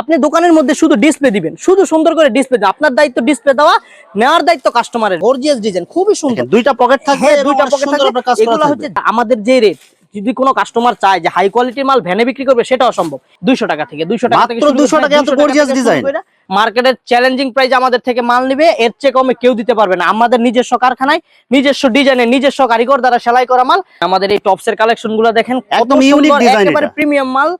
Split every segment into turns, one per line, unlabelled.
আপনি দোকানের মধ্যে শুধু ডিসপ্লে দিবেন শুধু সুন্দর করে ডিসপ্লে আপনার দায়িত্ব ডিসপ্লে দেওয়া নেওয়ার দায়িত্ব কাস্টমারের গর্জিয়াস ডিজাইন খুবই সুন্দর।
দুইটা পকেট থাকবে
হ্যাঁ দুইটা পকেট থাকবে। এগুলো হচ্ছে আমাদের যে রেট যদি কোনো কাস্টমার চায় যে হাই কোয়ালিটির মাল ভ্যানে বিক্রি করবে সেটা অসম্ভব। দুইশো টাকা থেকে দুইশো টাকা থেকে
200 টাকা এত gorgeous design।
মার্কেটের চ্যালেঞ্জিং প্রাইস আমাদের থেকে মাল নিবে এর চেয়ে কমে কেউ দিতে পারবে না। আমাদের নিজস্ব কারখানায় নিজস্ব ডিজাইনের নিজস্ব কারিগর দ্বারা সেলাই করা মাল। আমাদের এই টপসের কালেকশনগুলো দেখেন
একদম design
একেবারে প্রিমিয়াম মাল।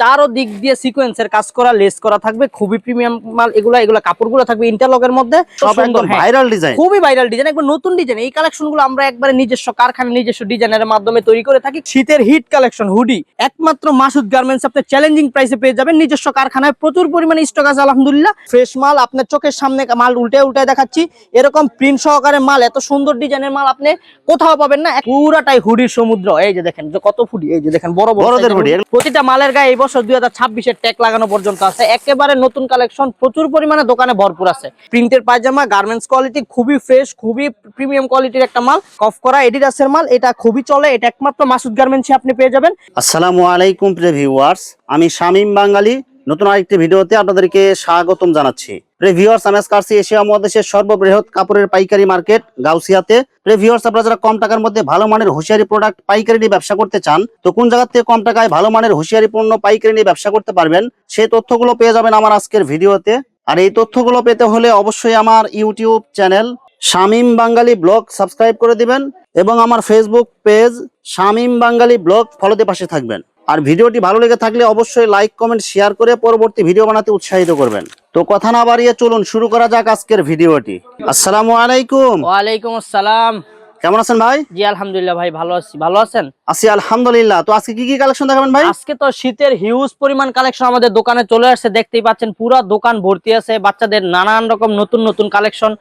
চারো দিক দিয়ে সিকোয়েন্সের কাজ করা লেস করা থাকবে খুবই প্রিমিয়াম মাল এগুলা এগুলা কাপড়গুলো থাকবে ইন্টারলকের মধ্যে। সুন্দর, হ্যাঁ।
ভাইরাল ডিজাইন
খুবই ভাইরাল ডিজাইন একবার নতুন ডিজাইন এই কালেকশনগুলো আমরা একবারে নিজস্ব কারখানা নিজস্ব ডিজাইনের মাধ্যমে তৈরি করে থাকি। শীতের হিট কালেকশন হুডি একমাত্র মাসুদ গার্মেন্টস আপনি চ্যালেঞ্জিং প্রাইসে পেয়ে যাবেন। নিজস্ব কারখানায় প্রচুর পরিমাণে স্টক আছে আলহামদুলিল্লাহ। ফ্রেশ মাল আপনার চোখের সামনে মাল উল্টে উল্টে দেখাচ্ছি। এরকম প্রিন্ট সহকারে মাল এত সুন্দর ডিজাইনের মাল আপনি কোথাও পাবেন না। পুরাটাই হুডির সমুদ্র। এই যে দেখেন কত ফুডি এই যে দেখেন বড় বড়
বড়দের hoodie।
প্রতিটা মালের গায়ে এই বছর দুই হাজার ছাব্বিশের ট্যাগ লাগানো পর্যন্ত আছে। একেবারে নতুন কালেকশন প্রচুর পরিমাণে দোকানে ভরপুর আছে। প্রিন্টের পায়জামা গার্মেন্টস কোয়ালিটি খুবই ফ্রেশ খুবই প্রিমিয়াম কোয়ালিটির একটা মাল। কফ করা এডিডাসের মাল, এটা খুবই চলে, এটা একমাত্র মাসুদ গার্মেন্টসে আপনি পেয়ে যাবেন।
আসসালামু আলাইকুম প্রিয় ভিউয়ার্স আমি শামীম বাঙালি নতুন আরেকটি ভিডিওতে আপনাদেরকে স্বাগতম জানাচ্ছি। প্রিয় ভিউয়ার্স আমি আজকে এশিয়া মহাদেশের সর্ববৃহৎ কাপড়ের পাইকারি মার্কেট গাউসিয়াতে। প্রিয় ভিউয়ার্স আপনারা যারা কম টাকার মধ্যে ভালো মানের হুঁশিয়ারি প্রোডাক্ট পাইকারি নিয়ে ব্যবসা করতে চান, তো কোন জায়গা থেকে কম টাকায় ভালো মানের হুঁশিয়ারি পণ্য পাইকারি নিয়ে ব্যবসা করতে পারবেন, সেই তথ্যগুলো পেয়ে যাবেন আমার আজকের ভিডিওতে। আর এই তথ্যগুলো পেতে হলে অবশ্যই আমার YouTube channel Shamim Bangali blog subscribe করে দিবেন এবং আমার Facebook page Shamim Bangali blog ফলোতে পাশে থাকবেন। আর ভিডিওটি ভালো লেগে থাকলে অবশ্যই লাইক কমেন্ট শেয়ার করে পরবর্তী ভিডিও বানাতে উৎসাহিত করবেন। তো কথা না বাড়িয়ে চলুন শুরু করা যাক আজকের ভিডিওটি। আসসালামু আলাইকুম।
ওয়ালাইকুম আসসালাম।
কেমন আছেন ভাই?
জি আলহামদুলিল্লাহ ভাই ভালো আছি। ভালো আছেন?
আছি আলহামদুলিল্লাহ। তো আজকে কি কি কালেকশন দেখাবেন ভাই?
আজকে তো শীতের হিউজ পরিমাণ কালেকশন আমাদের দোকানে চলে আসছে। দেখতেই পাচ্ছেন পুরো দোকান ভর্তি আছে। বাচ্চাদের নানান রকম নতুন নতুন কালেকশন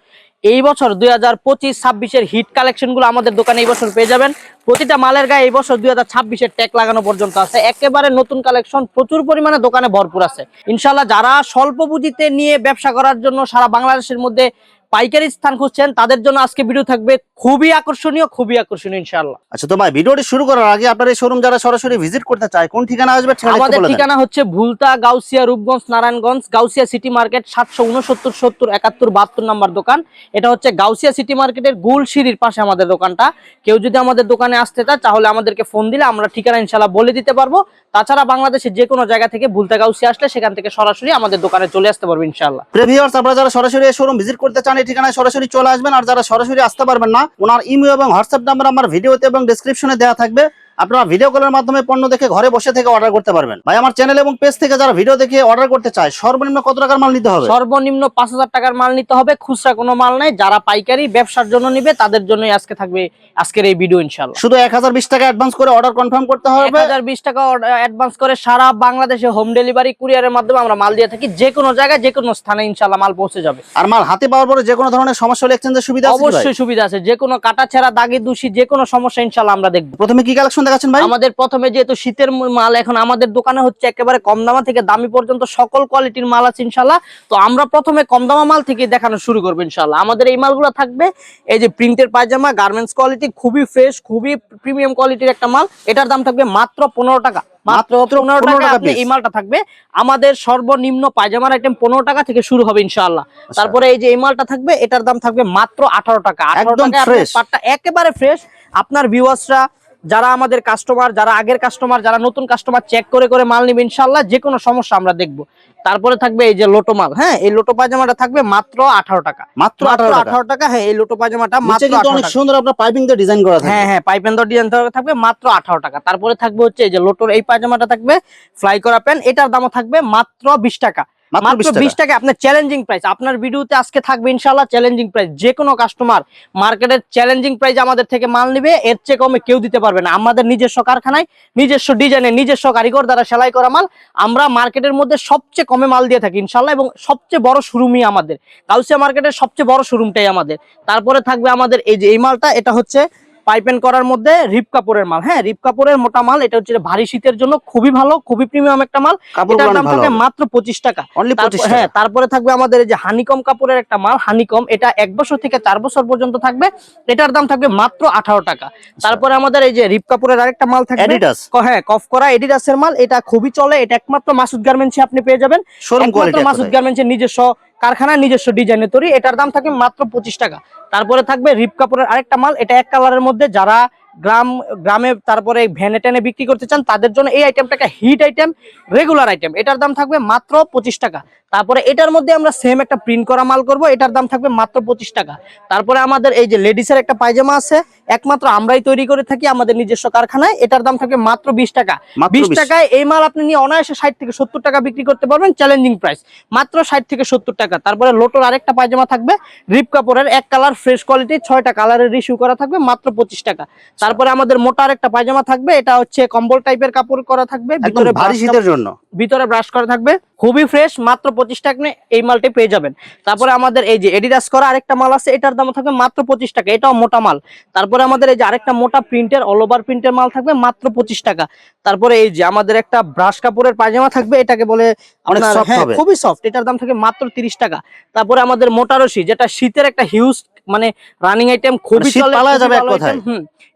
এই বছর দুই হাজার পঁচিশ, ছাব্বিশের হিট কালেকশনগুলো আমাদের দোকানে এই বছর পেয়ে যাবেন। প্রতিটা মালের গায়ে এই বছর দুই হাজার ছাব্বিশের ট্যাগ লাগানো পর্যন্ত আছে। একেবারে নতুন কালেকশন প্রচুর পরিমাণে দোকানে ভরপুর আছে। ইনশাল্লাহ যারা স্বল্প পুঁজিতে নিয়ে ব্যবসা করার জন্য সারা বাংলাদেশের মধ্যে পাইকারি স্থান খুঁজছেন তাদের জন্য আজকে ভিডিও থাকবে খুবই আকর্ষণীয় খুবই আকর্ষণীয় ইনশাল্লাহ
আচ্ছা তো ভাই ভিডিওটি শুরু করার আগে আপনার এই শোরুম যারা সরাসরি ভিজিট করতে চায় কোন ঠিকানা আসবে
আমাদের ঠিকানা হচ্ছে ভুলতা গাউসিয়া রূপগঞ্জ নারায়ণগঞ্জ গাউসিয়া সিটি মার্কেট সাতশো উনসত্তর সত্তর একাত্তর বাহাত্তর নাম্বার দোকান। এটা হচ্ছে গাউসিয়া সিটি মার্কেটের গুলশিরির পাশে আমাদের দোকানটা। কেউ যদি আমাদের দোকানে আসতে চায় তাহলে আমাদেরকে ফোন দিলে আমরা ঠিকানা ইনশাল্লাহ বলে দিতে পারব। তাছাড়া বাংলাদেশের যে কোনো জায়গা থেকে ভুলতা গাউসিয়া আসলে সেখান থেকে সরাসরি আমাদের দোকানে চলে আসতে পারব ইনশাল্লাহ
প্রিভিউয়ার্স আপনারা যারা সরাসরি শোরুম ভিজিট করতে চান এই ঠিকানায় সরাসরি চলে আসবেন আর যারা সরাসরি আসতে পারবেন না, ওনার ইমেল এবং হোয়াটসঅ্যাপ নাম্বার আমার ভিডিওতে এবং ডিসক্রিপশনে দেওয়া থাকবে। আপনারা ভিডিও কলের মাধ্যমে পণ্য দেখে ঘরে বসে থেকে অর্ডার করতে পারবেন। ভাই আমার চ্যানেল এবং পেজ থেকে যারা ভিডিও দেখে অর্ডার করতে চায় সর্বনিম্ন কত টাকার মাল নিতে হবে?
সর্বনিম্ন পাঁচ হাজার টাকার মাল নিতে হবে খুচরা কোনো মাল নাই। যারা পাইকারি ব্যবসার জন্য নিবে তাদের জন্যই আজকে থাকবে আজকের এই ভিডিও ইনশাল্লাহ
শুধু এক হাজার বিশ টাকা অ্যাডভান্স করে অর্ডার কনফার্ম করতে হবে।
এক হাজার বিশ টাকা অ্যাডভান্স করে সারা বাংলাদেশে হোম ডেলিভারি কুরিয়ারের মাধ্যমে আমরা মাল দিয়ে থাকি। যে কোনো জায়গায় যে কোনো স্থানে ইনশাল্লাহ মাল পৌঁছে যাবে।
আর মাল হাতে পাওয়ার পরে যে কোনো ধরনের সমস্যা হলে এক্সচেঞ্জের সুবিধা?
অবশ্যই সুবিধা আছে। যে কোনো কাটা ছেঁড়া দাগি দূষি যে কোনো সমস্যা ইনশাল্লাহ আমরা দেখব।
প্রথমে কি কালেকশন দেখাচ্ছেন ভাই?
আমাদের প্রথমে যেহেতু শীতের মাল এখন আমাদের দোকানে হচ্ছে একেবারে কম দামা থেকে দামি পর্যন্ত সকল কোয়ালিটির মাল আছে ইনশাল্লাহ তো আমরা প্রথমে কম দামা মাল থেকে দেখানো শুরু করব ইনশাল্লাহ আমাদের এই মালগুলো থাকবে এই যে প্রিন্টের পায়জামা গার্মেন্টস কোয়ালিটি খুবই ফ্রেশ খুবই প্রিমিয়াম কোয়ালিটির একটা মাল। এটার দাম থাকবে মাত্র পনেরো টাকা। মাত্র পনেরো টাকা আপনি এই মালটা থাকবে। আমাদের সর্বনিম্ন পায়জামার আইটেম পনেরো টাকা থেকে শুরু হবে ইনশাআল্লাহ।
আচ্ছা।
তারপরে এই যে এই মালটা থাকবে এটার দাম থাকবে মাত্র আঠারো টাকা। আঠারো টাকা একেবারে ফ্রেশ আপনার ভিউয়ার্সরা যারা আমাদের কাস্টমার যারা আগের কাস্টমার যারা নতুন কাস্টমার চেক করে করে মাল নিবে ইনশাল্লাহ যে কোনো সমস্যা আমরা দেখব। তারপরে থাকবে এই যে লোটো মাল। হ্যাঁ এই লোটো পায়জামাটা থাকবে মাত্র আঠারো টাকা।
মাত্র আঠারো টাকা।
আঠারো টাকা। হ্যাঁ এই লোটো পায়জামাটা মাত্র
অনেক সুন্দর আপনার পাইপিং দিয়ে ডিজাইন করা
হ্যাঁ হ্যাঁ পাইপ এন্ড ডিজাইন থাকবে মাত্র আঠারো টাকা। তারপরে থাকবে হচ্ছে এই যে লোটোর এই পায়জামাটা থাকবে ফ্লাই করা প্যান্ট এটার দামও থাকবে মাত্র বিশ টাকা।
মাত্র
মাত্র
20 টাকা।
বিশ টাকা আপনার চ্যালেঞ্জিং প্রাইস আপনার ভিডিওতে আজকে থাকবে চ্যালেঞ্জিং প্রাইস যে কোনো কাস্টমার মার্কেটের চ্যালেঞ্জিং প্রাইস আমাদের থেকে মাল নিবে এর চেয়ে কমে কেউ দিতে পারবে না। আমাদের নিজস্ব কারখানায় নিজস্ব ডিজাইনের নিজস্ব কারিগর দ্বারা সেলাই করা মাল আমরা মার্কেটের মধ্যে সবচেয়ে কমে মাল দিয়ে থাকি ইনশাল্লাহ এবং সবচেয়ে বড় শোরুমই আমাদের। কাউসিয়া মার্কেটের সবচেয়ে বড় শোরুমটাই আমাদের। তারপরে থাকবে আমাদের এই যে এই মালটা এটা হচ্ছে পাইপেন করার মধ্যে রিপ কাপড়ের মাল। হ্যাঁ রিপ কাপড়ের মোটা মাল এটা হচ্ছে ভারী শীতের জন্য খুবই ভালো খুবই প্রিমিয়াম একটা মাল। এটার দাম থাকে মাত্র পঁচিশ টাকা। হ্যাঁ তারপরে থাকবে আমাদের এই যে হানিকম কাপড়ের একটা মাল হানিকম এটা এক বছর থেকে চার বছর পর্যন্ত থাকবে। এটার দাম থাকবে মাত্র আঠারো টাকা। তারপরে আমাদের এই যে রিপ কাপড়ের আরেকটা মাল থাকবে। হ্যাঁ কফ করা এডিডাসের মাল এটা খুবই চলে এটা একমাত্র মাসুদ গার্মেন্টসে আপনি পেয়ে যাবেন। মাসুদ গার্মেন্টসের নিজস্ব কারখানা নিজস্ব ডিজাইনের তৈরি। এটার দাম থাকে মাত্র পঁচিশ টাকা। তারপরে থাকবে রিপ কাপড়ের আরেকটা মাল। এটা এক কালারের মধ্যে যারা গ্রাম গ্রামে তারপরে ভ্যানে ট্যানে বিক্রি করতে চান তাদের জন্য এই আইটেমটাকে হিট আইটেম রেগুলার আইটেম এটার দাম থাকবে মাত্র পঁচিশ টাকা। তারপরে এটার মধ্যে আমরা সেম একটা প্রিন্ট করা মাল করব এটার দাম থাকবে মাত্র পঁচিশ টাকা। তারপরে আমাদের এই যে লেডিসের একটা পায়জামা আছে একমাত্র আমরাই তৈরি করে থাকি আমাদের নিজস্ব কারখানায় এটার দাম থাকবে মাত্র বিশ টাকা। বিশ টাকায় এই মাল আপনি নিয়ে অনায়াসে ষাট থেকে সত্তর টাকা বিক্রি করতে পারবেন চ্যালেঞ্জিং প্রাইস মাত্র ষাট থেকে সত্তর টাকা। তারপরে লোটোর আরেকটা পায়জামা থাকবে রিপ কাপড়ের এক কালার ফ্রেশ কোয়ালিটি ছয়টা কালারের রিসিউ করা থাকবে মাত্র পঁচিশ টাকা। তারপরে আমাদের মোটা আরেকটা পায়জামা থাকবে এটা হচ্ছে কম্বল টাইপের কাপড় করা থাকবে ভিতরে
ভারী শীতের জন্য।
ভিতরে ব্রাশ করা থাকবে খুবই ফ্রেশ মাত্র পঁচিশ টাকা এই মালটি পেয়ে যাবেন। তারপরে আমাদের এই যে এডিডাস করা আরেকটা মাল আছে এটার দাম থাকবে মাত্র পঁচিশ টাকা এটাও মোটা মাল। তারপরে আমাদের এই যে আরেকটা মোটা প্রিন্টের অল ওভার প্রিন্টের মাল থাকবে মাত্র পঁচিশ টাকা। তারপরে এই যে আমাদের একটা ব্রাশ কাপড়ের পায়জামা থাকবে এটাকে বলে
soft
হ্যাঁ। খুবই সফট এটার দাম থাকে মাত্র তিরিশ টাকা। তারপরে আমাদের মোটারসি যেটা শীতের একটা হিউজ মানে রানিং আইটেম খুবই
মানে
চলে,
যাবে।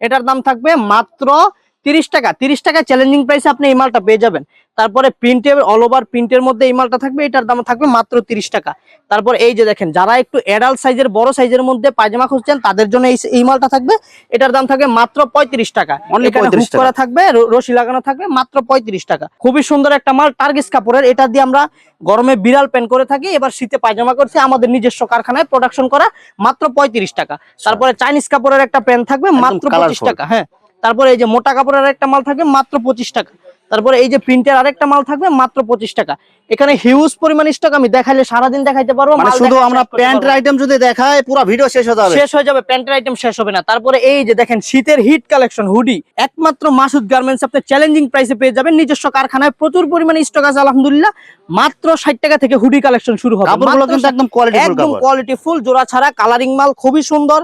এটার দাম থাকবে মাত্র তিরিশ টাকা তিরিশ টাকা চ্যালেঞ্জিং প্রাইসে আপনি এই মালটা পেয়ে যাবেন। তারপরে প্রিন্টের অল ওভার প্রিন্টের মধ্যে এই মালটা থাকবে এটার দাম থাকবে মাত্র তিরিশ টাকা। তারপর এই যে দেখেন যারা একটু অ্যাডাল্ট সাইজের বড় সাইজের মধ্যে পায়জামা খুঁজছেন তাদের জন্য এই এই মালটা থাকবে এটার দাম থাকবে মাত্র পঁয়ত্রিশ টাকা।
Only
এখানে
35
হুক করা থাকবে রশি লাগানো থাকবে মাত্র পঁয়ত্রিশ টাকা। খুবই সুন্দর একটা মাল টার্গিস কাপড়ের এটা দিয়ে আমরা গরমে বিড়াল প্যান্ট করে থাকি এবার শীতে পায়জামা করছি আমাদের নিজস্ব কারখানায় প্রোডাকশন করা মাত্র পঁয়ত্রিশ টাকা। তারপরে চাইনিজ কাপড়ের একটা প্যান্ট থাকবে মাত্র পঁচিশ টাকা হ্যাঁ। তারপরে এই যে মোটা কাপড়ের একটা মাল থাকবে মাত্র পঁচিশ টাকা। তারপরে এই যে প্রিন্টের আরেকটা মাল থাকবে মাত্র পঁচিশ টাকা। এখানে হিউজ পরিমাণ স্টক আমি দেখাইলে সারাদিন দেখাইতে পারব
মানে শুধু আমরা প্যান্টের আইটেম যদি দেখায় পুরো ভিডিও শেষ হয়ে যাবে।
শেষ হয়ে যাবে প্যান্টের আইটেম শেষ হবে না। তারপরে এই যে দেখেন শীতের হিট কালেকশন হুডি একমাত্র মাসুদ গার্মেন্টস আপনি চ্যালেঞ্জিং প্রাইসে পেয়ে যাবেন। নিজস্ব কারখানায় প্রচুর পরিমাণে স্টক আছে আলহামদুলিল্লাহ। মাত্র ষাট টাকা থেকে হুডি কালেকশন শুরু হবে।
কাপড়গুলো কিন্তু একদম কোয়ালিটি
একদম কোয়ালিটি ফুল জোড়া ছাড়া কালারিং মাল খুবই সুন্দর।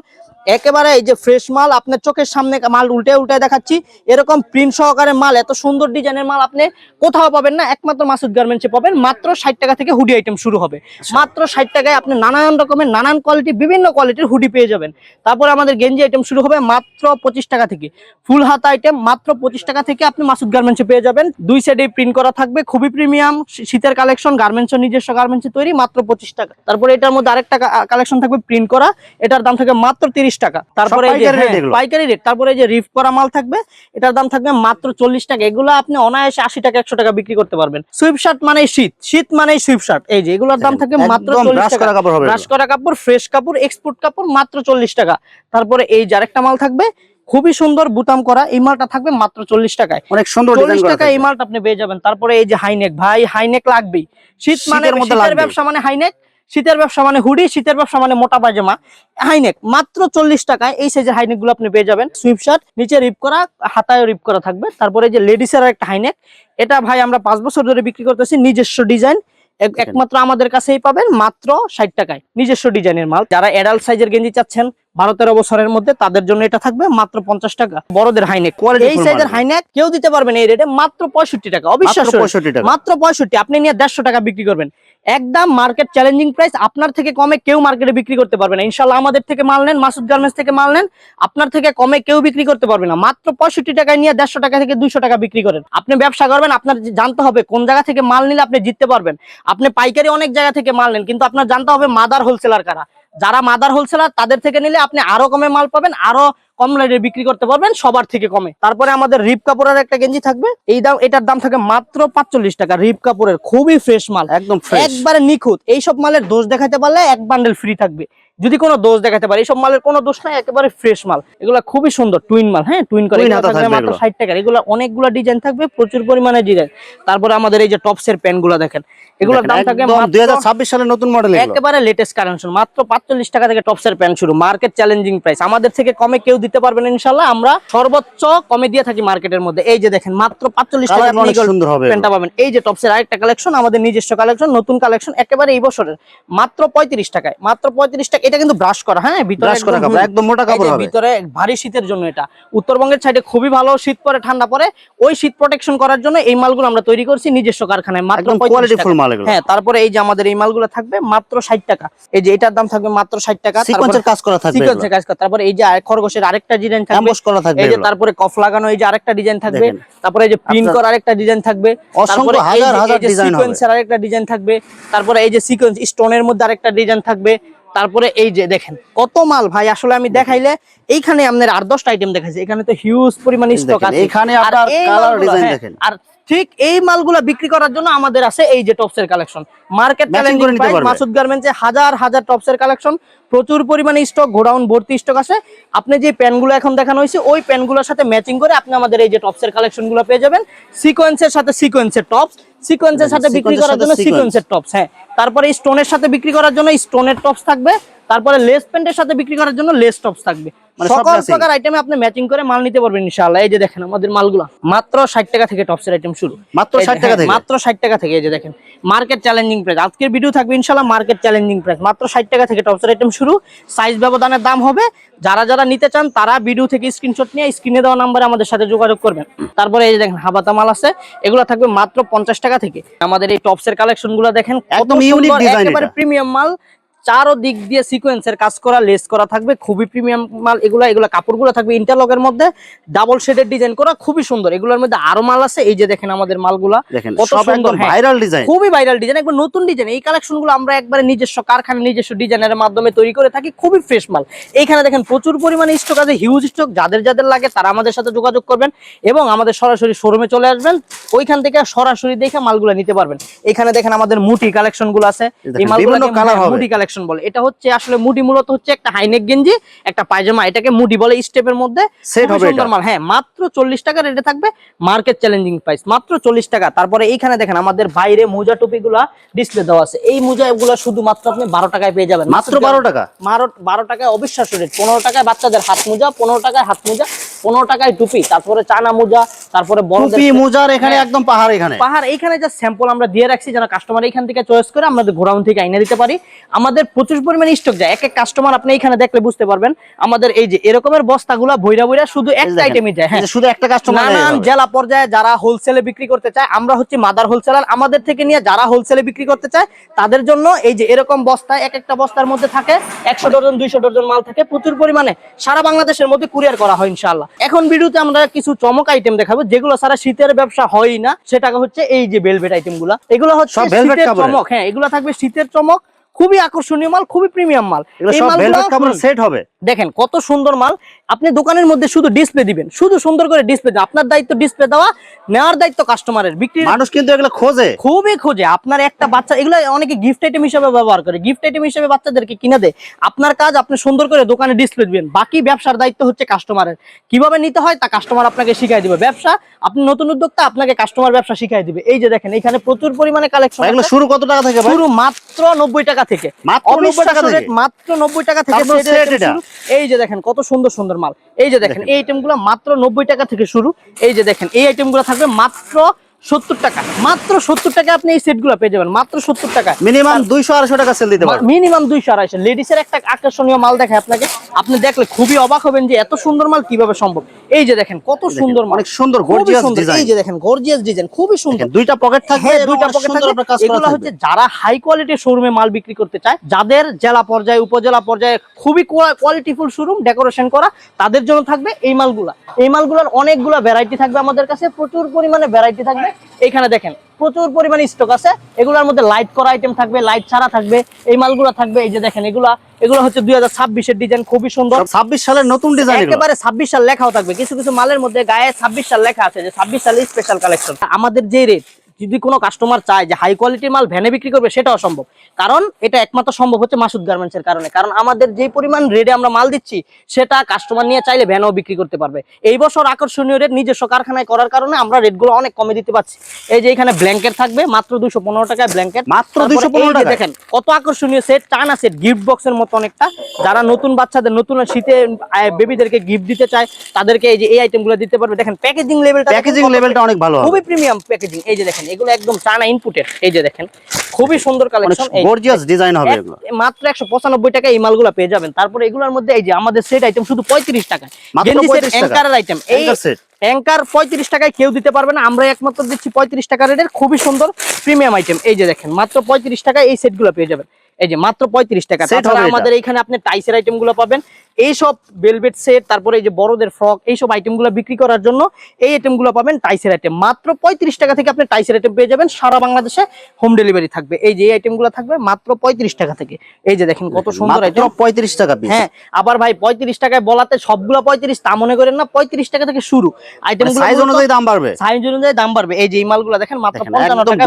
একেবারে এই যে ফ্রেশ মাল আপনার চোখের সামনে মাল উল্টে উল্টে দেখাচ্ছি। এরকম প্রিন্ট সহকারে মাল এত সুন্দর ডিজাইনের মাল আপনি কোথাও পাবেন না একমাত্র মাসুদ গার্মেন্টসে পাবেন। মাত্র ষাট টাকা থেকে হুডি আইটেম শুরু হবে। মাত্র ষাট টাকায় আপনি নানান রকমের নানান কোয়ালিটি বিভিন্ন কোয়ালিটির হুডি পেয়ে যাবেন। তারপর আমাদের গেঞ্জি আইটেম শুরু হবে মাত্র পঁচিশ টাকা থেকে। ফুল হাত আইটেম মাত্র পঁচিশ টাকা থেকে আপনি মাসুদ গার্মেন্টসে পেয়ে যাবেন। দুই সাইডে প্রিন্ট করা থাকবে খুবই প্রিমিয়াম শীতের কালেকশন গার্মেন্টস নিজস্ব গার্মেন্টসে তৈরি মাত্র পঁচিশ টাকা। তারপরে এটার মধ্যে আরেকটা কালেকশন থাকবে প্রিন্ট করা। এটার দাম থাকবে মাত্র তিরিশ টাকা। তারপরে
পাইকারি
হ্যাঁ? পাইকারি রেট। তারপরে যে রিফ করা মাল থাকবে এটার দাম থাকবে মাত্র চল্লিশ টাকা। এগুলো আপনি অনায়াসে আশি টাকা একশো টাকা বিক্রি করতে পারবেন। সুইপ শার্ট মানে শীত। শীত মানে সুইপ শার্ট। এই যে এগুলোর দাম থাকবে মাত্র চল্লিশ টাকা।
করা কাপড়
ব্রাশ করা কাপড় ফ্রেশ কাপড় এক্সপোর্ট কাপড় মাত্র চল্লিশ টাকা। তারপরে এই যে আরেকটা মাল থাকবে খুবই সুন্দর বুতাম করা। এই মালটা থাকবে মাত্র চল্লিশ টাকায়।
অনেক সুন্দর
চল্লিশ
করা
টাকা এই মালটা আপনি পেয়ে যাবেন। তারপরে এই যে হাইনেক ভাই হাইনেক লাগবেই। শীত মানে
মধ্যে
ব্যবসা মানে হাইনেক শীতের ব্যবসা মানে হুডি শীতের ব্যবসা মানে মোটা পায়জামা। হাইনেক মাত্র চল্লিশ টাকায় এই সাইজের হাইনেকগুলো আপনি পেয়ে যাবেন। সুইপ শার্ট নিচে রিপ করা হাতায় রিপ করা থাকবে। তারপরে যে লেডিসের একটা হাইনেক এটা ভাই আমরা পাঁচ বছর ধরে বিক্রি করতেছি নিজস্ব ডিজাইন একমাত্র আমাদের কাছেই পাবেন মাত্র ষাট টাকায় নিজস্ব ডিজাইনের মাল। যারা অ্যাডাল্ট সাইজের গেঞ্জি চাচ্ছেন বারো তেরো বছরের মধ্যে তাদের জন্য এটা থাকবে মাত্র পঞ্চাশ টাকা। বড়দের হাইনেক এই সাইজের হাইনেক কেউ দিতে পারবেন এই রেটে মাত্র পঁয়ষট্টি টাকা অবিশ্বাস্য
পঁয়ষট্টি টাকা।
মাত্র পঁয়ষট্টি আপনি নিয়ে দেড়শো টাকা বিক্রি করবেন। একদম মার্কেট চ্যালেঞ্জিং প্রাইস আপনার থেকে কমে কেউ মার্কেটে বিক্রি করতে পারবে না। ইনশাল্লাহ আমাদের থেকে মাল নেন মাসুদ গার্মেন্টস থেকে মাল নেন আপনার থেকে কমে কেউ বিক্রি করতে পারবে না। মাত্র পঁয়ষট্টি টাকায় নিয়ে দেড়শো টাকা থেকে দুইশো টাকা বিক্রি করেন। আপনি ব্যবসা করবেন আপনার জানতে হবে কোন জায়গা থেকে মাল নিলে আপনি জিততে পারবেন। আপনি পাইকারি অনেক জায়গা থেকে মাল নেন কিন্তু আপনার জানতে হবে মাদার হোলসেলার কারা। যারা মাদার হোলসেলার তাদের থেকে নিলে আপনি আরও কমে মাল পাবেন আরও কম রেটে বিক্রি করতে পারবেন সবার থেকে কমে। তারপরে আমাদের রিপ কাপড়ের একটা গেঞ্জি থাকবে এই দাম এটার দাম থাকে মাত্র পাঁচচল্লিশ টাকা। রিপ কাপড়ের খুবই ফ্রেশ মাল।
একদম
একবারে নিখুঁত। এইসব মালের দোষ দেখাতে পারলে এক বান্ডেল ফ্রি থাকবে। যদি কোনো দোষ দেখাতে পারে এইসব মালের কোনো দোষ নাই একেবারে ফ্রেশ মাল। এগুলা খুবই সুন্দর টুইন মাল হ্যাঁ? টুইন করে মাত্র ষাট টাকার। এগুলো অনেকগুলো ডিজাইন থাকবে প্রচুর পরিমাণে ডিজাইন তারপরে আমাদের এই যে টপসের প্যান্টগুলা দেখেন এগুলোর দাম
দুই হাজার ছাব্বিশ সালের নতুন মডেল
একেবারে লেটেস্ট মাত্র পাঁচচল্লিশ টাকা থেকে টপসের প্যান্ট শুরু। মার্কেট চ্যালেঞ্জিং প্রাইস আমাদের থেকে কমে কেউ দিতে পারবেন না, ইনশাল্লাহ আমরা সর্বোচ্চ কমে দিয়ে থাকি মার্কেটের মধ্যে। এই যে দেখেন মাত্র পাঁচচল্লিশ টাকা
সুন্দর হবে
প্যান্টটা পাবেন। এই যে টপসের আরেকটা কালেকশন আমাদের নিজস্ব কালেকশন নতুন কালেকশন একেবারে এই বছরের। মাত্র পঁয়ত্রিশ টাকায় মাত্র পঁয়ত্রিশ টাকা। এটা কিন্তু ব্রাশ করা হ্যাঁ? ভিতরে
ব্রাশ করা কাপড় একদম মোটা কাপড় হবে।
ভিতরে ভারী শীতের জন্য এটা। উত্তরবঙ্গের সাইডে খুবই ভালো শীত পরে ঠান্ডা পরে। ওই শীত প্রোটেকশন করার জন্য এই মালগুলো আমরা তৈরি করছি নিজস্ব কারখানায় মাত্র
একদম
35
কোয়ালিটি ফুল মাল এগুলো।
হ্যাঁ তারপরে এই যে আমাদের এই মালগুলো থাকবে মাত্র ষাট টাকা। এই যে এটার দাম থাকবে মাত্র ষাট টাকা।
সিকোয়েন্সের কাজ করা থাকবে
সিকোয়েন্সের কাজ করা। তারপরে এই যে খরগোশের আরেকটা ডিজাইন থাকবে।
এমবস করা থাকবে
এই যে তারপরে কফ লাগানো এই যে আরেকটা ডিজাইন থাকবে। তারপরে এই যে প্রিন্ট
আপনার-
করা আরেকটা ডিজাইন থাকবে। তারপরে
হাজার হাজার
যে
হবে।
সিকোয়েন্সের আরেকটা ডিজাইন থাকবে। তারপরে এই যে সিকোয়েন্স স্টোনের মধ্যে আরেকটা ডিজাইন থাকবে। তারপরে এই যে দেখেন কত মাল ভাই আসলে আমি দেখাইলে এইখানে আপনার আর দশটা আইটেম দেখাইছি। এখানে তো হিউজ পরিমাণ স্টক আছে।
এখানে আপনার কালার ডিজাইন
হ্যাঁ,
দেখেন।
আর ঠিক এই মালগুলা বিক্রি করার জন্য আমাদের আছে এই যে টপসের কালেকশন মার্কেট। মাসুদ গার্মেন্টসে হাজার হাজার টপসের কালেকশন প্রচুর পরিমাণে স্টক গোডাউন ভর্তি স্টক আছে। আপনি যে প্যান্টগুলো এখন দেখানো হয়েছে ওই প্যান্টগুলোর সাথে ম্যাচিং করে আপনি আমাদের এই যে টপসের কালেকশনগুলো পেয়ে যাবেন। সিকোয়েন্সের সাথে সিকোয়েন্সের টপস সিকোয়েন্সের সাথে বিক্রি করার জন্য। সিকোয়েন্সের টপস হ্যাঁ। তারপরে স্টোনের সাথে বিক্রি করার জন্য স্টোনের টপস থাকবে। তারপরে লেস প্যান্টের সাথে বিক্রি করার জন্য লেস টপস থাকবে।
মানে
সকল
matching।
প্রকার আইটেমে আপনি ম্যাচিং করে মাল নিতে পারবেন ইনশাআল্লাহ। এই যে দেখেন আমাদের মালগুলো। মাত্র 60 টাকা থেকে টপসের আইটেম শুরু।
মাত্র
এই
60 টাকা থেকে?
মাত্র 60 টাকা থেকে এই যে দেখেন। মার্কেট চ্যালেঞ্জিং প্রাইস আজকের ভিডিও থাকবে ইনশাআল্লাহ মার্কেট চ্যালেঞ্জিং প্রাইস মাত্র 60 টাকা থেকে টপসের আইটেম শুরু। সাইজ ব্যবধানের দাম হবে। যারা যারা নিতে চান তারা ভিডিও থেকে স্ক্রিনশট নিয়ে স্ক্রিনে দেওয়া নাম্বারে আমাদের সাথে যোগাযোগ করবেন। তারপরে এই যে দেখেন হাবাতা মাল আছে। এগুলো থাকবে মাত্র 50 টাকা থেকে। আমাদের এই টপসের কালেকশনগুলো দেখেন
একদম
সুন্দর,
design
একেবারে প্রিমিয়াম মাল। চারো দিক দিয়ে সিকোয়েন্সের কাজ করা লেস করা থাকবে খুবই প্রিমিয়াম মাল। এগুলা এগুলা কাপড়গুলো থাকবে ইন্টারলকের মধ্যে। ডাবল শেডের ডিজাইন করা খুবই সুন্দর। এগুলোর মধ্যে আরও মাল আছে। এই যে দেখেন আমাদের মালগুলা কত সুন্দর হ্যাঁ।
ভাইরাল ডিজাইন
খুবই ভাইরাল ডিজাইন একবার নতুন ডিজাইন এই কালেকশনগুলো আমরা একবারে নিজস্ব কারখানা নিজস্ব ডিজাইনের মাধ্যমে তৈরি করে থাকি। খুবই ফ্রেশ মাল। এইখানে দেখেন প্রচুর পরিমাণে স্টক আছে হিউজ স্টক যাদের যাদের লাগে তারা আমাদের সাথে যোগাযোগ করবেন এবং আমাদের সরাসরি শোরুমে চলে আসবেন। ওইখান থেকে সরাসরি দেখে মালগুলো নিতে পারবেন। এখানে দেখেন আমাদের মুটি কালেকশনগুলো আছে। এই মালগুলো। মুটি কালেকশন বলে। এটা হচ্ছে আসলে মুটি মূলত হচ্ছে একটা হাইনেক গেঞ্জি একটা পায়জামা এটাকে মুটি বলে স্টেপের মধ্যে। খুবই
হবে।
মাল। হ্যাঁ মাত্র চল্লিশ টাকা রেটে থাকবে মার্কেট চ্যালেঞ্জিং প্রাইস মাত্র চল্লিশ টাকা। তারপরে এইখানে দেখেন আমাদের বাইরে মোজা টুপি গুলা ডিসপ্লে দেওয়া আছে। এই মোজা গুলা শুধুমাত্র আপনি বারো টাকায় পেয়ে যাবেন।
মাত্র 12 টাকা?
বারো বারো টাকায় অবিশ্বাস্য রেট পনেরো টাকায় বাচ্চাদের হাত মোজা পনেরো টাকায় হাত মোজা পনেরো টাকায় টুপি তারপরে চানা মোজা তারপরে
টুপি মোজার এখানে
হ্যাঁ।
একদম পাহাড় এখানে।
পাহাড় এইখানে যা স্যাম্পল আমরা দিয়ে রাখছি যেন কাস্টমার এখান থেকে চয়েস করে আমাদের গোডাউন থেকে আইনে দিতে পারি। আমাদের প্রচুর পরিমাণে স্টক যায়। এক এক কাস্টমার আপনি এখানে দেখলে বুঝতে পারবেন আমাদের এই যে এরকমের বস্তাগুলা বইরা বইরা শুধু একটা আইটেমই যায় হ্যাঁ।
শুধু একটা কাস্টমার
নানান জেলা পর্যায়ে যারা হোলসেলে বিক্রি করতে চায় আমরা হচ্ছে মাদার হোলসেলার আমাদের থেকে নিয়ে যারা হোলসেলে বিক্রি করতে চায় তাদের জন্য এই যে এরকম বস্তা এক একটা বস্তার মধ্যে থাকে একশো ডজন দুইশো ডজন মাল থাকে প্রচুর পরিমাণে সারা বাংলাদেশের মধ্যে কুরিয়ার করা হয় ইনশাল্লাহ এখন ভিডিওতে আমরা কিছু চমক আইটেম দেখাবো যেগুলো সারা শীতের ব্যবসা হয় না সেটা হচ্ছে এই যে বেলভেট আইটেমগুলা এগুলো হচ্ছে শীতের চমক হ্যাঁ এগুলো থাকবে শীতের চমক খুবই আকর্ষণীয় মাল খুবই প্রিমিয়াম মাল। এই মালগুলো-।
সেট হবে।
দেখেন কত সুন্দর মাল। আপনি দোকানের মধ্যে শুধু ডিসপ্লে দিবেন শুধু সুন্দর করে ডিসপ্লে দেন আপনার দায়িত্ব ডিসপ্লে দেওয়া নেওয়ার দায়িত্ব কাস্টমারের বিক্রি
মানুষ কিন্তু এগুলো খোঁজে।
খুবই খোঁজে। আপনার একটা বাচ্চা এগুলো অনেকে গিফট আইটেম হিসেবে ব্যবহার করে। গিফট আইটেম হিসেবে বাচ্চাদেরকে কিনে দেয়। আপনার কাজ আপনি সুন্দর করে দোকানে ডিসপ্লে দিবেন। বাকি ব্যবসার দায়িত্ব হচ্ছে কাস্টমারের কীভাবে নিতে হয় তা কাস্টমার আপনাকে শিখাই দিবে। ব্যবসা আপনি নতুন উদ্যোক্তা আপনাকে কাস্টমার ব্যবসা শিখাই দিবে। এই যে দেখেন এখানে প্রচুর পরিমাণে কালেকশন
এগুলো শুরু কত টাকা থেকে
শুরু মাত্র নব্বই টাকা থেকে।
মাত্র 90 টাকা থেকে?
মাত্র নব্বই টাকা থেকে। এই যে দেখেন কত সুন্দর সুন্দর। মাল। এই যে দেখেন এই আইটেমগুলো মাত্র নব্বই টাকা থেকে শুরু। এই যে দেখেন এই আইটেমগুলো থাকবে মাত্র সত্তর টাকা। মাত্র সত্তর টাকা আপনি এই সেটগুলো পেয়ে যাবেন। মাত্র সত্তর টাকা
মিনিমাম দুইশো আড়াইশো টাকা সেল দিতে পারবে
মিনিমাম দুইশো আড়াইশো। লেডিসের একটা আকর্ষণীয় মাল আপনাকে। আপনি দেখলে খুবই অবাক হবেন যে এত সুন্দর মাল কীভাবে সম্ভব। এই যে দেখেন কত সুন্দর মাল।
অনেক সুন্দর গর্জিয়াস ডিজাইন
এই যে দেখেন গর্জিয়াস ডিজাইন খুবই সুন্দর।
দুইটা পকেট থাকবে
হ্যাঁ, দুইটা পকেট থাকবে
আপনার কাজ করা
এগুলো হচ্ছে যারা হাই কোয়ালিটির শোরুমে মাল বিক্রি করতে চায় যাদের জেলা পর্যায়ে উপজেলা পর্যায়ে খুবই কোয়ালিটিফুল শোরুম ডেকোরেশন করা তাদের জন্য থাকবে এই মালগুলা। এই মালগুলোর অনেকগুলো ভ্যারাইটি থাকবে আমাদের কাছে প্রচুর পরিমাণে ভ্যারাইটি থাকবে। এখানে দেখেন প্রচুর পরিমাণে স্টক আছে। এগুলোর মধ্যে লাইট করা আইটেম থাকবে লাইট ছাড়া থাকবে এই মালগুলো থাকবে এই যে দেখেন এগুলা এগুলো হচ্ছে দুই হাজার ছাব্বিশের ডিজাইন খুবই সুন্দর।
ছাব্বিশ সালের নতুন ডিজাইন
একেবারে ছাব্বিশ সাল লেখাও থাকবে। কিছু কিছু মালের মধ্যে গায়ে ছাব্বিশ সাল লেখা আছে যে ছাব্বিশ সালের স্পেশাল কালেকশন আমাদের যে রেট যদি কোনো কাস্টমার চায় যে হাই কোয়ালিটির মাল ভ্যানে বিক্রি করবে সেটাও সম্ভব কারণ এটা একমাত্র সম্ভব হচ্ছে মাসুদ গার্মেন্টস এর কারণে। কারণ আমাদের যে পরিমাণ রেটে আমরা মাল দিচ্ছি সেটা কাস্টমার নিয়ে চাইলে ভ্যানও বিক্রি করতে পারবে। এই বছর আকর্ষণীয় রেট নিজস্ব কারখানায় করার কারণে আমরা রেটগুলো অনেক কমে দিতে পারছি। এই যে এখানে ব্ল্যাঙ্কেট থাকবে মাত্র দুশো পনেরো টাকায় ব্ল্যাঙ্কেট
মাত্র 215 টাকায়?
দেখেন কত আকর্ষণীয় সেট চায়না সেট গিফট বক্সের মতো অনেকটা। যারা নতুন বাচ্চাদের নতুন শীতে বেবিদেরকে গিফট দিতে চায় তাদেরকে এই যে এই আইটেমগুলো দিতে পারবে। দেখেন প্যাকেজিং লেভেলটা
প্যাকেজিং লেভেলটা অনেক ভালো
খুবই প্রিমিয়াম প্যাকেজিং এই যে দেখেন এগুলো একদম চায়না ইনপুটেড এই যে দেখেন খুবই সুন্দর কালেকশন
গর্জিয়াস ডিজাইন হবে এগুলো।
মাত্র একশো পঁচানব্বই টাকা এই মালগুলো পেয়ে যাবেন। তারপরে এগুলোর মধ্যে এই যে আমাদের সেট আইটেম শুধু পঁয়ত্রিশ টাকা
মাত্র
গেঞ্জি সেট
35।
অ্যাঙ্কারের আইটেম এই
set।
অ্যাঙ্কার পঁয়ত্রিশ টাকায় কেউ দিতে পারবে না। আমরা একমাত্র দিচ্ছি পঁয়ত্রিশ টাকা রেটের খুবই সুন্দর প্রিমিয়াম আইটেম এই যে দেখেন মাত্র পঁয়ত্রিশ টাকায় এই সেটগুলো পেয়ে যাবেন। এই যে মাত্র পঁয়ত্রিশ টাকা। তাছাড়া
এটা।
আমাদের এইখানে আপনি টাইসের আইটেমগুলো পাবেন। এইসব বেলভেট সেট তারপরে এই যে বড়দের ফ্রক এইসব আইটেমগুলো বিক্রি করার জন্য এই আইটেমগুলো পাবেন টাইসের আইটেম মাত্র পঁয়ত্রিশ টাকা থেকে আপনি টাইসের আইটেম পেয়ে যাবেন সারা বাংলাদেশে হোম ডেলিভারি থাকবে। এই যে এই আইটেমগুলো থাকবে মাত্র পঁয়ত্রিশ টাকা থেকে। এই যে দেখেন কত সুন্দর আইটেম
পঁয়ত্রিশ টাকা
হ্যাঁ আবার ভাই পঁয়ত্রিশ টাকায় বলাতে সবগুলো পঁয়ত্রিশ তা মনে করেন না পঁয়ত্রিশ টাকা থেকে শুরু। আইটেম
সাইজ মানে অনুযায়ী দাম বাড়বে।
সাইজ অনুযায়ী দাম বাড়বে। এই যে এই মালগুলো দেখেন মাত্র পঞ্চান্ন টাকা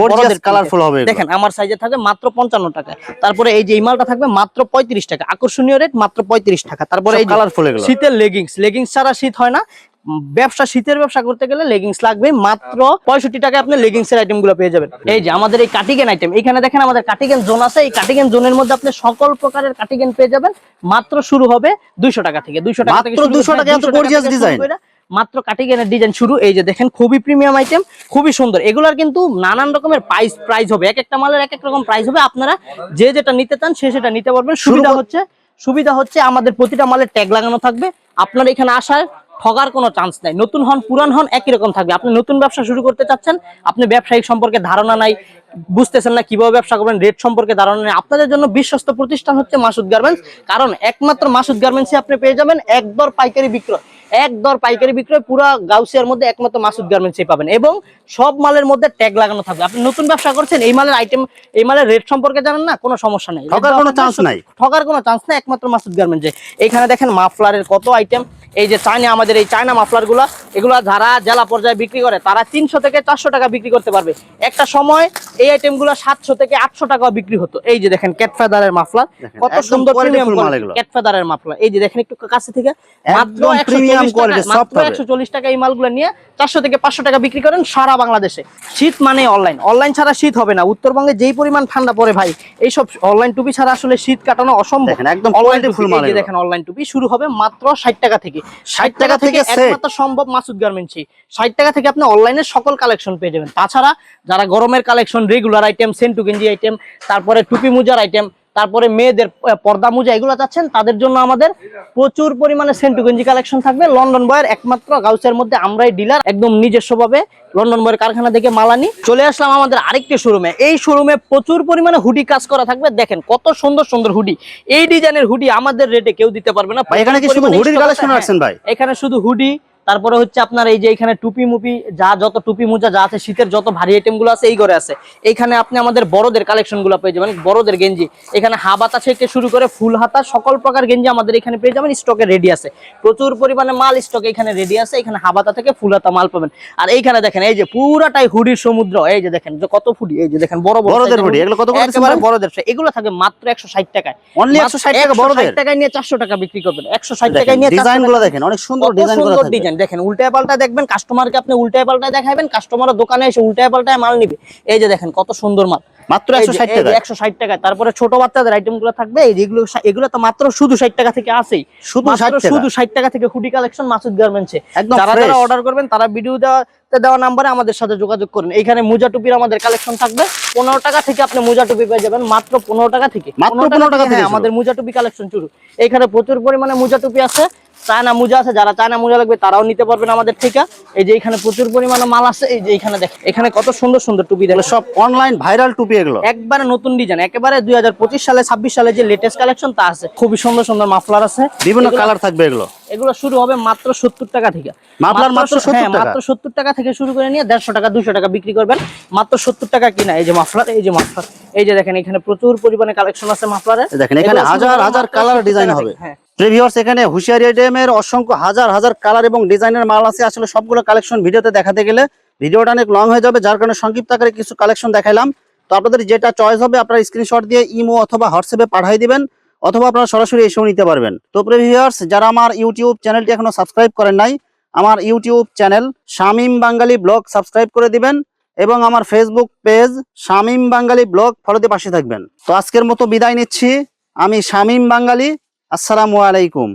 colourful হবে
দেখেন আমার সাইজে থাকবে মাত্র পঞ্চান্ন টাকা। তারপরে এই যে এই মালটা থাকবে মাত্র পঁয়ত্রিশ টাকা। আকর্ষণীয় রেট মাত্র পঁয়ত্রিশ টাকা। তারপরে এই
কালারফুল এগুলো।
শীতের লেগিংস লেগিংস ছাড়া শীত হয় না। ব্যবসা শীতের ব্যবসা করতে গেলে লেগিংস লাগবে মাত্র পঁয়ষট্টি টাকায় আপনি লেগিংস এর আইটেমগুলো পেয়ে যাবেন। এই যে আমাদের এই কাটিগেন আইটেম এখানে দেখেন আমাদের কাটিগেন জোন আছে। এই কাটিগেন জোনের মধ্যে আপনি সকল প্রকারের কাটিগেন পেয়ে যাবেন। মাত্র শুরু হবে দুইশো টাকা থেকে। দুইশো টাকা থেকে
মাত্র
শুরু-
200
হ্যাঁ,
টাকা এত
200 টাকা
gorgeous
থেকে শুরু
design।
করে মাত্র কাটিগেনের ডিজাইন শুরু। এই যে দেখেন খুবই প্রিমিয়াম আইটেম খুবই সুন্দর। এগুলার কিন্তু নানান রকমের প্রাইস প্রাইস হবে। এক একটা মালের এক এক রকম প্রাইস হবে। আপনারা যে যেটা নিতে চান সে সেটা নিতে পারবেন। সুবিধা হচ্ছে সুবিধা হচ্ছে আমাদের প্রতিটা মালের ট্যাগ লাগানো থাকবে। আপনার এখানে আসার ঠগার কোনো চান্স নাই। নতুন হন পুরান হন একই রকম থাকবে। আপনি নতুন ব্যবসা শুরু করতে চাচ্ছেন আপনি ব্যবসায়িক সম্পর্কে ধারণা নাই বুঝতেছেন না কীভাবে ব্যবসা করবেন রেট সম্পর্কে ধারণা নেই। আপনাদের জন্য বিশ্বস্ত প্রতিষ্ঠান হচ্ছে মাসুদ গার্মেন্টস কারণ একমাত্র মাসুদ গার্মেন্টসে আপনি পেয়ে যাবেন একদর পাইকারি বিক্রয়। এক দর পাইকারি বিক্রয় পুরো গাউসিয়ার মধ্যে একমাত্র মাসুদ গার্মেন্টসে পাবেন। এবং সব মালের মধ্যে ট্যাগ লাগানো থাকবে। আপনি নতুন ব্যবসা করছেন এই মালের আইটেম এই মালের রেট সম্পর্কে জানেন না কোনো সমস্যা নেই।
ঠকার কোনো চান্স নাই।
ঠকার কোনো চান্স নেই একমাত্র মাসুদ গার্মেন্টসে এইখানে দেখেন মাফলারের কত আইটেম এই যে চায়না আমাদের এই চায়না মাফলারগুলা এগুলা যারা জেলা পর্যায়ে বিক্রি করে তারা তিনশো থেকে চারশো টাকা বিক্রি করতে পারবে। একটা সময় এই আইটেমগুলো সাতশো থেকে আটশো টাকা বিক্রি হতো। এই যে দেখেন ক্যাট ফেদারের মাফলার। কত সুন্দর প্রিমিয়াম
এগুলো।
মাফলার। এই যে দেখেন একটু কাছে থেকে মাত্র
একদম premium
140
quality,
টাকা-
soft
মাত্র
হবে।
একশো চল্লিশ টাকা এই মালগুলো নিয়ে চারশো থেকে পাঁচশো টাকা বিক্রি করেন সারা বাংলাদেশে। শীত মানে অনলাইন অনলাইন ছাড়া শীত হবে না। উত্তরবঙ্গে যেই পরিমাণ ঠান্ডা পড়ে ভাই এইসব অনলাইন টুপি ছাড়া আসলে শীত কাটানো অসম্ভব।
একদম।
দেখেন অনলাইন টুপি শুরু হবে মাত্র ষাট টাকা থেকে। ষাট টাকা থেকে একমাত্র সম্ভব মাসুদ গার্মেন্টসই ষাট টাকা থেকে আপনি অনলাইনে সকল কালেকশন পেয়ে যাবেন। তাছাড়া যারা গরমের কালেকশন রেগুলার আইটেম সেন্টু গেঞ্জি আইটেম তারপরে টুপি মুজার আইটেম তারপরে মেয়েদের পর্দা মুজা এগুলো চাচ্ছেন তাদের জন্য আমাদের প্রচুর পরিমাণে সেন্টু গেঞ্জি কালেকশন থাকবে। লন্ডন বয়ের একমাত্র গাউসের মধ্যে আমরাই ডিলার একদম নিজস্বভাবে লন্ডন বয়ের কারখানা থেকে মালানি চলে আসলাম আমাদের আরেকটি শোরুমে। এই শোরুমে প্রচুর পরিমাণে হুডি কাজ করা থাকবে। দেখেন কত সুন্দর সুন্দর হুডি। এই ডিজাইনের হুডি আমাদের রেটে কেউ দিতে পারবে না।
এখানে কি শুধু হুডির
stock আছে,
collection। রাখছেন ভাই?
এখানে শুধু হুডি তারপরে হচ্ছে আপনার এই যে এখানে টুপি মুপি যা যত টুপি মোজা যা আছে শীতের যত ভারী আইটেমগুলো আছে এই ঘরে আছে। এইখানে আপনি আমাদের বড়দের কালেকশনগুলো পেয়ে যাবেন বড়দের গেঞ্জি। এখানে হাবাতা থেকে শুরু করে ফুল হাতা সকল প্রকার গেঞ্জি আমাদের এখানে পেয়ে যাবেন স্টকে রেডি আছে। প্রচুর পরিমাণে মাল স্টকে এখানে রেডি আছে এখানে হাবাতা থেকে ফুল হাতা মাল পাবেন। আর এইখানে দেখেন এই যে পুরাটাই হুডির সমুদ্র এই যে দেখেন যে কত ফুডি এই যে দেখেন বড় বড়
বড়দের hoodie, এগুলো কত করে
একেবারে? বড়দের এগুলো থাকে মাত্র একশো ষাট টাকায়।
Only
মাত্র
160 টাকা বড়দের?
টাকায় নিয়ে চারশো টাকা বিক্রি করবেন একশো ষাট টাকায় নিয়ে 400
ডিজাইনগুলো দেখেন অনেক সুন্দর
কত
ডিজাইন
ডিজাইন দেখেন উল্টায় পাল্টায় দেখবেন কাস্টমারকে আপনি উল্টায় পাল্টায় দেখাবেন কাস্টমারের দোকানে এসে উল্টায় পাল্টায় মাল নিবে। এই যে দেখেন কত সুন্দর মাল।
মাত্র একশো ষাট টাকা
একশো ষাট টাকা তারপরে ছোট বাচ্চাদের আইটেমগুলো থাকবে এগুলো তো মাত্র শুধু ষাট টাকা থেকে আসেই।
শুধু
মাত্র
60 টাকা?
শুধু ষাট টাকা থেকে হুডি কালেকশন মাসুদ গার্মেন্টসে যারা যারা অর্ডার করবেন তারা ভিডিও দেওয়া দেওয়া নাম্বারে আমাদের সাথে যোগাযোগ করুন। এখানে মোজা টুপির আমাদের কালেকশন থাকবে। পনেরো টাকা থেকে আপনি মোজা টুপি পেয়ে যাবেন মাত্র পনেরো টাকা থেকে।
মাত্র 15 টাকা থেকে
হ্যাঁ, আমাদের মোজা টুপি কালেকশন শুরু। এখানে প্রচুর পরিমাণে মোজা টুপি আছে। চায়না মুজা আছে যারা চায়না মুজা লাগবে তারাও নিতে পারবেন আমাদের থেকে। এই যে এখানে প্রচুর পরিমাণে মাল আছে এই যে এখানে দেখ এখানে কত সুন্দর সুন্দর টুপি
এগুলো সব অনলাইন ভাইরাল টুপি এগুলো।
একবারে নতুন ডিজাইন একেবারে দুই সালে ছাব্বিশ সালে যে লেটেস্ট কালেকশন তা আছে। খুবই সুন্দর সুন্দর মাফলার আছে।
বিভিন্ন কালার থাকবে এগুলো।
এগুলো শুরু হবে মাত্র সত্তর টাকা থেকে।
মাফলার মাত্র
স-
70
হ্যাঁ,
টাকা?
মাত্র সত্তর টাকা থেকে শুরু করে নিয়ে দেড়শো টাকা দুশো টাকা বিক্রি করবেন। মাত্র সত্তর টাকা কিনা এই যে মাফলার এই যে মাফলার এই যে দেখেন এখানে প্রচুর পরিমাণে কালেকশন আছে মাফলারের
দেখেন এখানে হাজার হাজার কালার ডিজাইন হবে।
হ্যাঁ।
প্রিভিউয়ার্স এখানে হুশিয়ারি আইটেমের অসংখ্য হাজার হাজার কালার এবং ডিজাইনের মাল আছে। আসলে সবগুলো কালেকশন ভিডিওতে দেখাতে গেলে ভিডিওটা অনেক লং হয়ে যাবে, যার কারণে সংক্ষিপ্ত আকারে কিছু কালেকশন দেখাইলাম। তো আপনাদের যেটা চয়েস হবে, আপনারা স্ক্রিনশট দিয়ে ইমো অথবা হোয়াটসঅ্যাপে পাঠিয়ে দিবেন, অথবা আপনারা সরাসরি এসেও নিতে পারবেন। তো প্রিভিউয়ার্স যারা আমার ইউটিউব চ্যানেলটি এখনও সাবস্ক্রাইব করেন নাই, আমার YouTube channel Shamim Bangali blog subscribe করে দিবেন এবং আমার Facebook page Shamim Bangali blog ফলোতে পাশে থাকবেন। তো আজকের মতো বিদায় নিচ্ছি। আমি শামিম বাঙ্গালি আসসালামু আলাইকুম।